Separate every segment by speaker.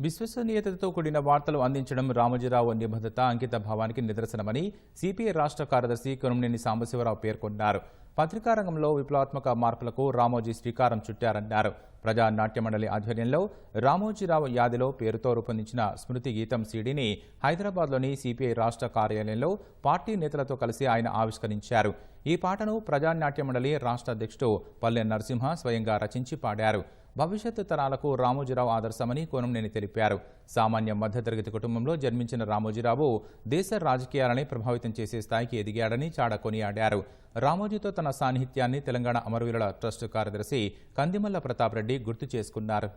Speaker 1: విశ్వసనీయతతో కూడిన వార్తలు అందించడం రామోజీరావు నిబద్ధత అంకిత భావానికి నిదర్శనమని సిపిఐ రాష్ట్ర కార్యదర్శి కొనుమనేని సాంబశివరావు పేర్కొన్నారు. పత్రికా రంగంలో విప్లవాత్మక మార్పులకు రామోజీ శ్రీకారం చుట్టారన్నారు. ప్రజా నాట్య మండలి ఆధ్వర్యంలో రామోజీరావు యాదిలో పేరుతో రూపొందించిన స్మృతి గీతం సీడీని హైదరాబాద్లోని సిపిఐ రాష్ట్ర కార్యాలయంలో పార్టీ నేతలతో కలిసి ఆయన ఆవిష్కరించారు. ఈ పాటను ప్రజానాట్య మండలి రాష్ట్ర అధ్యక్షుడు పల్లె నరసింహ స్వయంగా రచించి పాడారు. భవిష్యత్తు తరాలకు రామోజీరావు ఆదర్శమని కోనంనేని తెలిపారు. సామాన్య మధ్యతరగతి కుటుంబంలో జన్మించిన రామోజీరావు దేశ రాజకీయాలని ప్రభావితం చేసే స్థాయికి ఎదిగాడని చాడ కొనియాడారు. రామోజీతో తన సాన్నిహిత్యాన్ని తెలంగాణ అమరవీరుల ట్రస్టు కార్యదర్శి కందిమల్ల ప్రతాప్ రెడ్డి గుర్తు చేసుకున్నారు.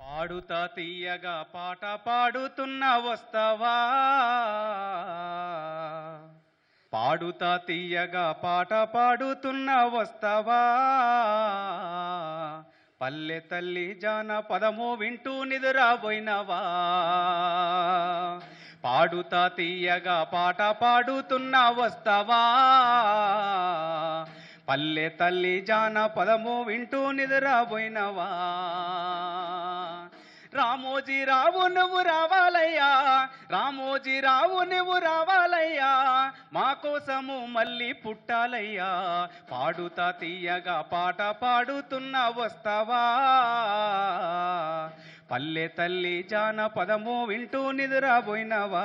Speaker 2: పాడుతా తీయగా పాట పాడుతున్న వస్తావా? పాడుతా తీయగా పాట పాడుతున్న వస్తావా? పల్లె తల్లి జాన పదము వింటూ నిదురాబోయినవా? పాడుతా తీయగా పాట పాడుతున్న వస్తావా? పల్లె తల్లి జాన పదము వింటూ నిదురాబోయినవా? రామోజీ రావు నువ్వు రావాలయ్యా. రామోజీ రావు నువ్వు రావాలయ్యా మా కోసము మళ్ళీ పుట్టాలయ్యా. పాడుతా తీయగా పాట పాడుతున్నా వస్తావా? పల్లె తల్లి జాన పదము వింటూ నిద్రపోయినవా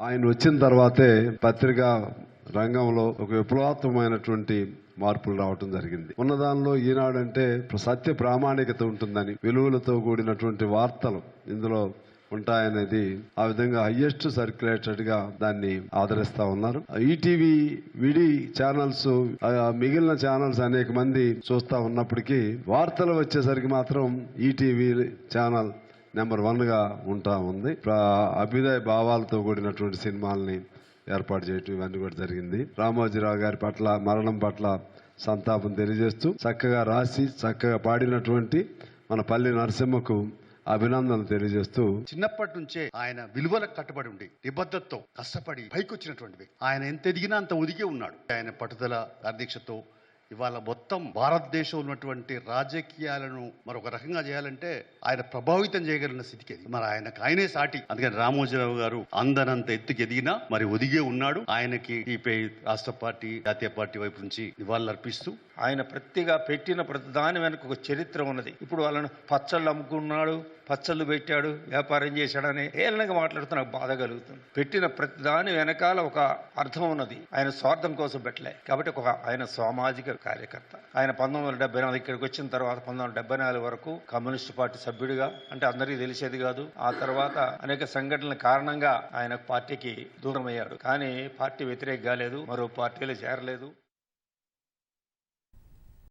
Speaker 3: ఆయన వచ్చిన తర్వాతే పత్రిక రంగంలో ఒక విప్లవాత్మకమైనటువంటి మార్పులు రావటం జరిగింది. ఉన్న దానిలో ఈనాడంటే సత్య ప్రామాణికత ఉంటుందని విలువలతో కూడినటువంటి వార్తలు ఇందులో ఉంటాయనేది ఆ విధంగా హయ్యెస్ట్ సర్క్యులేటెడ్గా దాన్ని ఆదరిస్తా ఉన్నారు. ఈటీవీ విడి ఛానల్స్ మిగిలిన ఛానల్స్ అనేక మంది చూస్తా ఉన్నప్పటికీ వార్తలు వచ్చేసరికి మాత్రం ఈటీవీ ఛానల్ నెంబర్ వన్గా ఉంటా ఉంది. అభ్యుదయ భావాలతో కూడినటువంటి సినిమాల్ని ఏర్పాటు చేయటం ఇవన్నీ కూడా జరిగింది. రామోజీరావు గారి పట్ల మరణం పట్ల సంతాపం తెలియజేస్తూ చక్కగా రాసి చక్కగా పాడినటువంటి మన పల్లి నరసింహకు అభినందనలు తెలియజేస్తూ
Speaker 4: చిన్నప్పటి నుంచే ఆయన విలువలకు కట్టుబడి ఉండి నిబద్ధతతో కష్టపడి పైకి వచ్చినటువంటి ఆయన ఎంత ఎదిగినా అంత ఒదిగే ఉన్నాడు. ఆయన పట్టుదల అధ్యక్షతో ఇవాళ మొత్తం భారతదేశం ఉన్నటువంటి రాజకీయాలను మరొక రకంగా చేయాలంటే ఆయన ప్రభావితం చేయగలిగిన స్థితికి మరి ఆయనకు ఆయనే సాటి. అందుకని రామోజీరావు గారు అందనంత ఎత్తుకు ఎదిగినా మరి ఒదిగే ఉన్నాడు. ఆయనకి టీపీ రాష్ట్ర పార్టీ జాతీయ పార్టీ వైపు నుంచి నివాళులు అర్పిస్తూ
Speaker 5: ఆయన ప్రతిగా పెట్టిన ప్రతి దాని వెనక ఒక చరిత్ర ఉన్నది. ఇప్పుడు వాళ్ళను పచ్చళ్ళు అమ్ముకున్నాడు పచ్చళ్ళు పెట్టాడు వ్యాపారం చేశాడని ఏళ్ళగా మాట్లాడుతూ నాకు బాధ కలుగుతుంది. పెట్టిన ప్రతి దాని వెనకాల ఒక అర్థం ఉన్నది. ఆయన స్వార్థం కోసం పెట్టలే. కాబట్టి ఒక ఆయన సామాజిక కార్యకర్త. ఆయన పంతొమ్మిది వందల డెబ్బై నాలుగు ఇక్కడికి వచ్చిన తర్వాత పంతొమ్మిది వందల డెబ్బై నాలుగు వరకు కమ్యూనిస్ట్ పార్టీ సభ్యుడిగా అంటే అందరికీ తెలిసేది కాదు. ఆ తర్వాత అనేక సంఘటనల కారణంగా ఆయన పార్టీకి దూరమయ్యాడు. కానీ పార్టీ వ్యతిరేక కాలేదు. మరో పార్టీలో చేరలేదు.